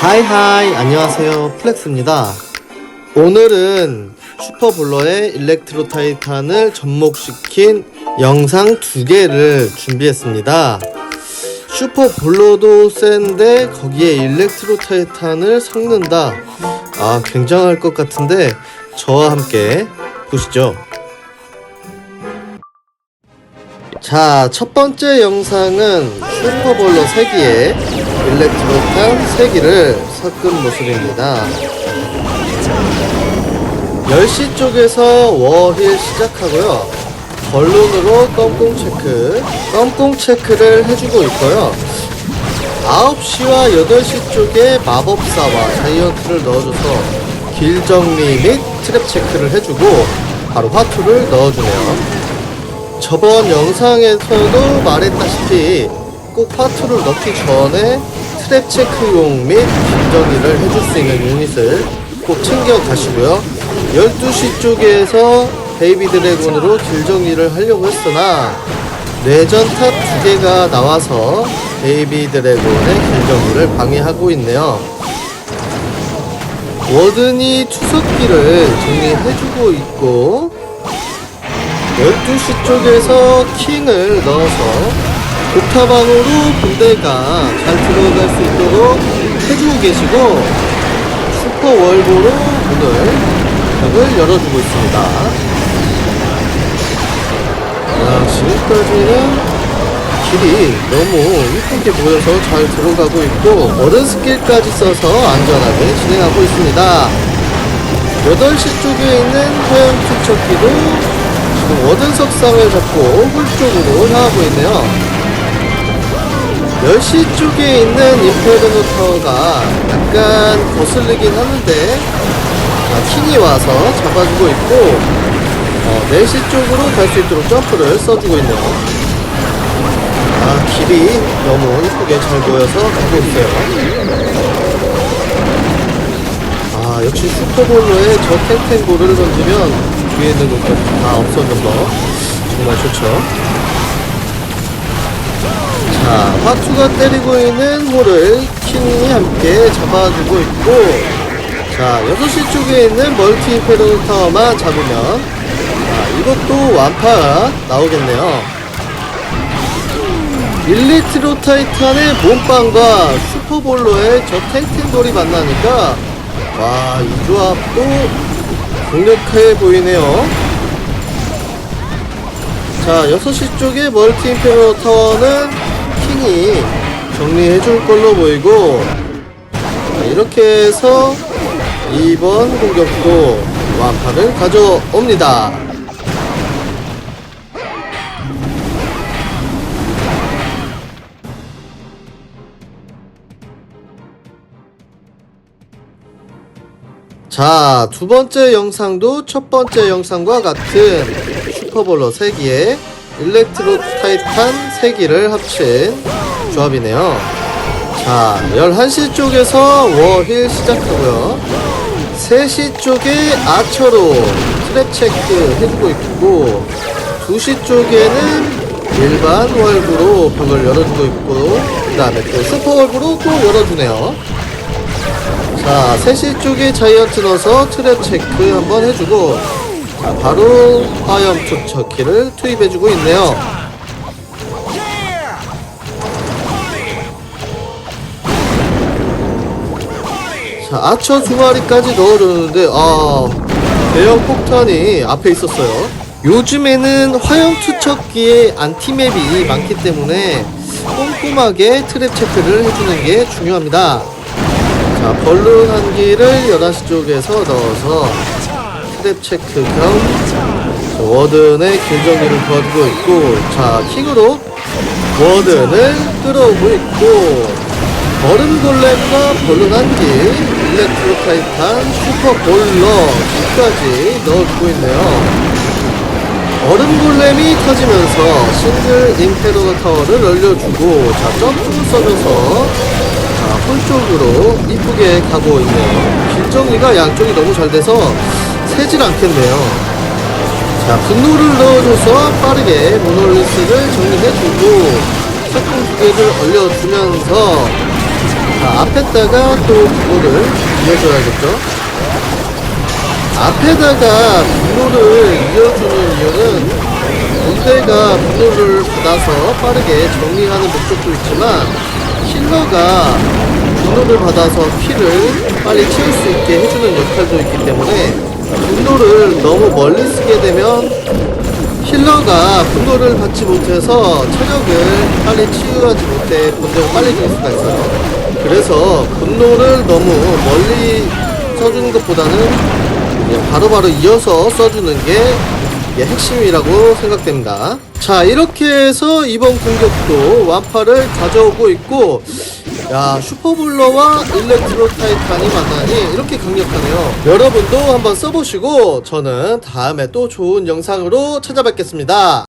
하이하이. 안녕하세요. 플렉스입니다. 오늘은 슈퍼블러의 일렉트로 타이탄을 접목시킨 영상 두 개를 준비했습니다. 슈퍼블러도 센데 거기에 일렉트로 타이탄을 섞는다. 아 굉장할 것 같은데 저와 함께 보시죠. 자, 첫 번째 영상은 슈퍼볼러 3기에 일렉트로탄 3기를 섞은 모습입니다. 10시 쪽에서 워힐 시작하고요. 벌룬으로 껌꽁 체크, 껌꽁 체크를 해주고 있고요. 9시와 8시 쪽에 마법사와 자이언트를 넣어줘서 길 정리 및 트랩 체크를 해주고 바로 화투를 넣어주네요. 저번 영상에서도 말했다시피 꼭 화투를 넣기 전에 트랩 체크용 및 길정리를 해줄 수 있는 유닛을 꼭 챙겨 가시고요. 12시 쪽에서 베이비 드래곤으로 길 정리를 하려고 했으나 뇌전탑 두 개가 나와서 베이비 드래곤의 길 정리를 방해하고 있네요. 워든이 투석기를 정리해주고 있고 12시 쪽에서 킹을 넣어서 독타방으로 군대가 잘 들어갈 수 있도록 해주고 계시고 슈퍼 월보로 문을 벽을 열어주고 있습니다. 아, 지금까지는 길이 너무 이쁘게 보여서 잘 들어가고 있고 어른 스킬까지 써서 안전하게 진행하고 있습니다. 8시 쪽에 있는 화염 투척기도 지금 워든 석상을 잡고 홀 쪽으로 향하고 있네요. 10시 쪽에 있는 인페르노 타워가 약간 거슬리긴 하는데 아, 킹이 와서 잡아주고 있고 어, 4시 쪽으로 갈 수 있도록 점프를 써주고 있네요. 아 길이 너무 이쁘게 잘 보여서 가고 있어요. 아 역시 슈퍼볼로에 저 탱탱볼을 던지면 뒤에 있는 것까지 다 없어진 거 정말 좋죠. 자, 화투가 때리고 있는 홀을 킹이 함께 잡아주고 있고 자, 6시 쪽에 있는 멀티 인페르노 타워만 잡으면 자, 이것도 완파가 나오겠네요. 일리트로 타이탄의 몸빵과 슈퍼볼로의 저 탱탱볼이 만나니까 와, 이 조합도 강력해 보이네요. 자, 6시 쪽에 멀티 인페로 타워는 정리해 줄 걸로 보이고, 자, 이렇게 해서 이번 공격도 완파를 가져옵니다. 자, 두 번째 영상도 첫 번째 영상과 같은 슈퍼볼러 3기에 일렉트로 타이탄 3기를 합친 조합이네요. 자, 11시 쪽에서 워힐 시작하고요. 3시 쪽에 아처로 트랩 체크 해주고 있고, 2시 쪽에는 일반 월브로 벽을 열어주고 있고, 그 다음에 또 슈퍼 월브로 또 열어주네요. 자, 3시 쪽에 자이언트 넣어서 트랩 체크 한번 해주고, 자, 바로 화염 투척키를 투입해주고 있네요. 자, 아처 두 마리까지 넣어줬는데, 아, 대형 폭탄이 앞에 있었어요. 요즘에는 화염 투척기에 안티맵이 많기 때문에 꼼꼼하게 트랩 체크를 해주는 게 중요합니다. 자, 벌룬 한 기를 11시 쪽에서 넣어서 트랩 체크 겸 워든의 길정리를 도와주고 있고 자, 킹으로 워든을 끌어오고 있고 얼음 골렘과 벌룬 한 기, 일렉트로 타이탄, 슈퍼 볼러 기까지 넣어주고 있네요. 얼음 골렘이 터지면서 싱글 임페로 타워를 늘려주고 자 점프 써줘서 자, 홀 쪽으로 이쁘게 가고 있네요. 길 정리가 양쪽이 너무 잘 돼서 새질 않겠네요. 자, 분노를 넣어줘서 빠르게 모놀리스를 정리해주고 석궁 두 개를 올려주면서 자, 앞에다가 또 분노를 이어줘야겠죠. 앞에다가 분노를 이어주는 이유는 군대가 분노를 받아서 빠르게 정리하는 목적도 있지만 힐러가 분노를 받아서 피를 빨리 채울 수 있게 해주는 역할도 있기 때문에 분노를 너무 멀리 쓰게 되면 힐러가 분노를 받지 못해서 체력을 빨리 치유하지 못해 본대가 빨리 줄 수가 있어요. 그래서 분노를 너무 멀리 써주는 것보다는 바로 바로 이어서 써주는 게 핵심이라고 생각됩니다. 자, 이렇게 해서 이번 공격도 완파를 가져오고 있고, 야, 슈퍼블러와 일렉트로 타이탄이 만나니 이렇게 강력하네요. 여러분도 한번 써보시고, 저는 다음에 또 좋은 영상으로 찾아뵙겠습니다.